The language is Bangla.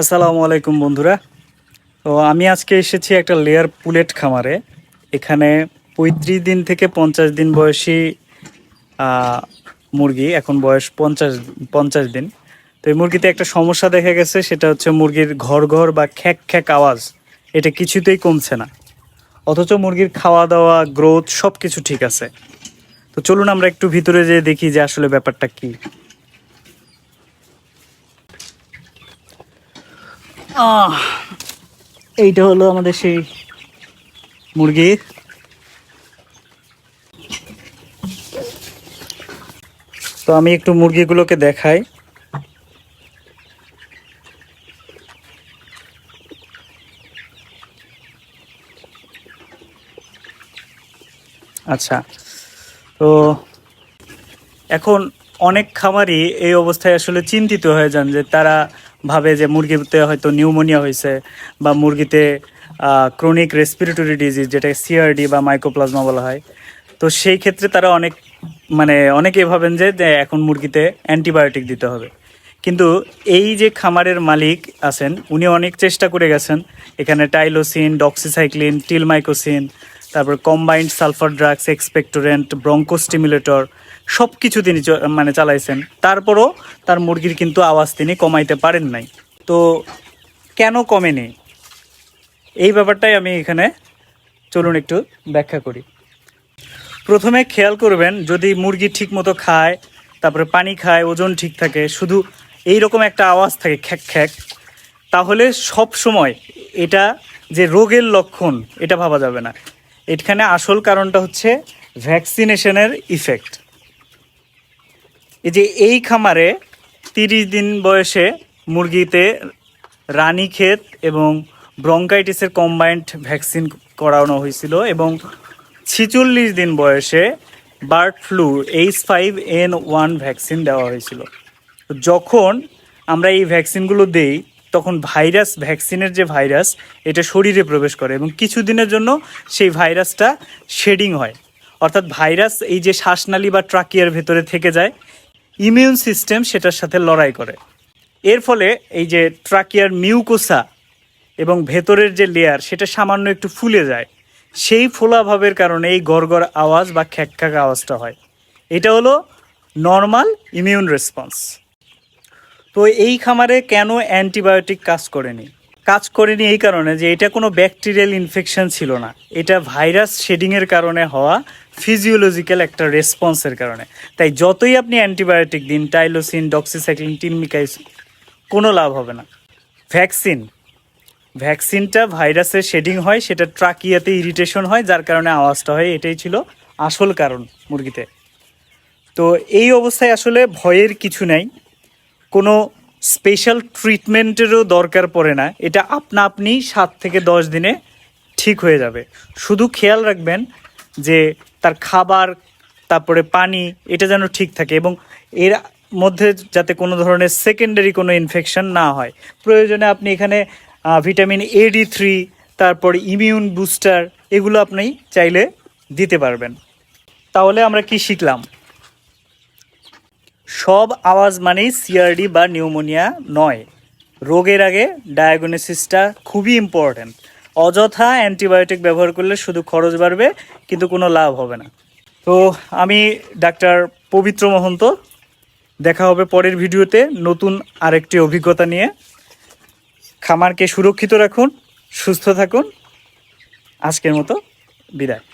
আসসালামু আলাইকুম বন্ধুরা। তো আমি আজকে এসেছি একটা লেয়ার পুলেট খামারে। এখানে পঁয়ত্রিশ দিন থেকে পঞ্চাশ দিন বয়সী মুরগি, এখন বয়স পঞ্চাশ পঞ্চাশ দিন। তো এই মুরগিতে একটা সমস্যা দেখা গেছে, সেটা হচ্ছে মুরগির ঘর ঘর বা খ্যাক খ্যাক আওয়াজ, এটা কিছুতেই কমছে না। অথচ মুরগির খাওয়া দাওয়া গ্রোথ সব কিছু ঠিক আছে। তো চলুন আমরা একটু ভিতরে যেয়ে দেখি যে আসলে ব্যাপারটা কী। এইটা হলো আমাদের সেই মুরগি। তো আমি একটু মুরগিগুলোকে দেখাই। আচ্ছা তো এখন অনেক খামারই এই অবস্থায় আসলে চিন্তিত হয়ে যান যে তারা ভাবে যে মুরগিতে হয়তো নিউমোনিয়া হয়েছে বা মুরগিতে ক্রনিক রেসপিরেটরি ডিজিজ যেটা সিআরডি বা মাইক্রোপ্লাজমা বলা হয়। তো সেই ক্ষেত্রে তারা অনেক মানে অনেকেই ভাবেন যে এখন মুরগিতে অ্যান্টিবায়োটিক দিতে হবে। কিন্তু এই যে খামারের মালিক আছেন, উনি অনেক চেষ্টা করে গেছেন। এখানে টাইলোসিন ডক্সিসাইক্লিন টিলমাইকোসিন তারপর combined sulphur drugs expectorant broncho bronchostimulator সব কিছু তিনি মানে চালাইছেন। তারপরও তার মুরগির কিন্তু আওয়াজ তিনি কমাইতে পারেন নাই। তো কেন কমেনি? এই ব্যাপারটাই আমি এখানে চলুন একটু ব্যাখ্যা করি। প্রথমে খেয়াল করবেন, যদি মুরগি ঠিক মতো খায়, তারপরে পানি খায়, ওজন ঠিক থাকে, শুধু এই রকম একটা আওয়াজ থাকে, খ্যাক খ্যাক, তাহলে সব সময় এটা যে রোগের লক্ষণ, এটা ভাবা যাবে না। এখানে আসল কারণটা হচ্ছে ভ্যাকসিনেশনের ইফেক্ট এই যে এই খামারে তিরিশ দিন বয়সে মুরগিতে রানী ক্ষেত এবং ব্রঙ্কাইটিসের কম্বাইন্ড ভ্যাকসিন করানো হয়েছিল এবং ছিচল্লিশ দিন বয়সে bird flu H five N one vaccine দেওয়া হয়েছিল। যখন আমরা এই ভ্যাকসিনগুলো দেই, তখন ভাইরাস ভ্যাকসিনের যে ভাইরাস এটা শরীরে প্রবেশ করে এবং কিছুদিনের জন্য সেই ভাইরাসটা শেডিং হয়। অর্থাৎ ভাইরাস এই যে শ্বাসনালী বা ট্রাকিয়ার ভেতরে থেকে যায় ইমিউন সিস্টেম সেটার সাথে লড়াই করে। এর ফলে এই যে ট্রাকিয়ার মিউকোসা এবং ভেতরের যে লেয়ার সেটা সামান্য একটু ফুলে যায়। সেই ফোলাভাবের কারণে এই গড়গড় আওয়াজ বা খ্যাক খ্যাক আওয়াজটা হয়। এটা হলো নর্মাল ইমিউন রেসপন্স তো এই খামারে কেন অ্যান্টিবায়োটিক কাজ করেনি? কাজ করেনি এই কারণে যে এটা কোনো ব্যাকটেরিয়াল ইনফেকশন ছিল না। এটা ভাইরাস শেডিংয়ের কারণে হওয়া ফিজিওলজিক্যাল একটা রেসপন্সের কারণে। তাই যতই আপনি অ্যান্টিবায়োটিক দিন টাইলোসিন ডক্সিসাইক্লিন টিনমিকাইস কোনো লাভ হবে না। ভ্যাকসিন ভ্যাকসিনটা ভাইরাসের শেডিং হয়, সেটা ট্রাকিয়াতে ইরিটেশন হয়, যার কারণে আওয়াজটা হয়, এটাই ছিল আসল কারণ মুরগিতে। তো এই অবস্থায় আসলে ভয়ের কিছু নাই। কোনো স্পেশাল ট্রিটমেন্টেরও দরকার পড়ে না। এটা আপনা আপনি সাত থেকে দশ দিনে ঠিক হয়ে যাবে। শুধু খেয়াল রাখবেন যে তার খাবার, তারপরে পানি, এটা যেন ঠিক থাকে এবং এর মধ্যে যাতে কোনো ধরনের সেকেন্ডারি কোনো ইনফেকশন না হয়। প্রয়োজনে আপনি এখানে ভিটামিন এ ডি থ্রি তারপর ইমিউন বুস্টার এগুলো আপনি চাইলে দিতে পারবেন। তাহলে আমরা কি শিখলাম? সব আওয়াজ মানেই সিআরডি বা নিউমোনিয়া নয়। রোগের আগে ডায়াগনোসিসটা খুবই ইম্পর্ট্যান্ট অযথা অ্যান্টিবায়োটিক ব্যবহার করলে শুধু খরচ বাড়বে, কিন্তু কোনো লাভ হবে না। তো আমি ডাক্তার পবিত্র মহন্ত, দেখা হবে পরের ভিডিওতে নতুন আরেকটি অভিজ্ঞতা নিয়ে। খামারকে সুরক্ষিত রাখুন, সুস্থ থাকুন। আজকের মতো বিদায়।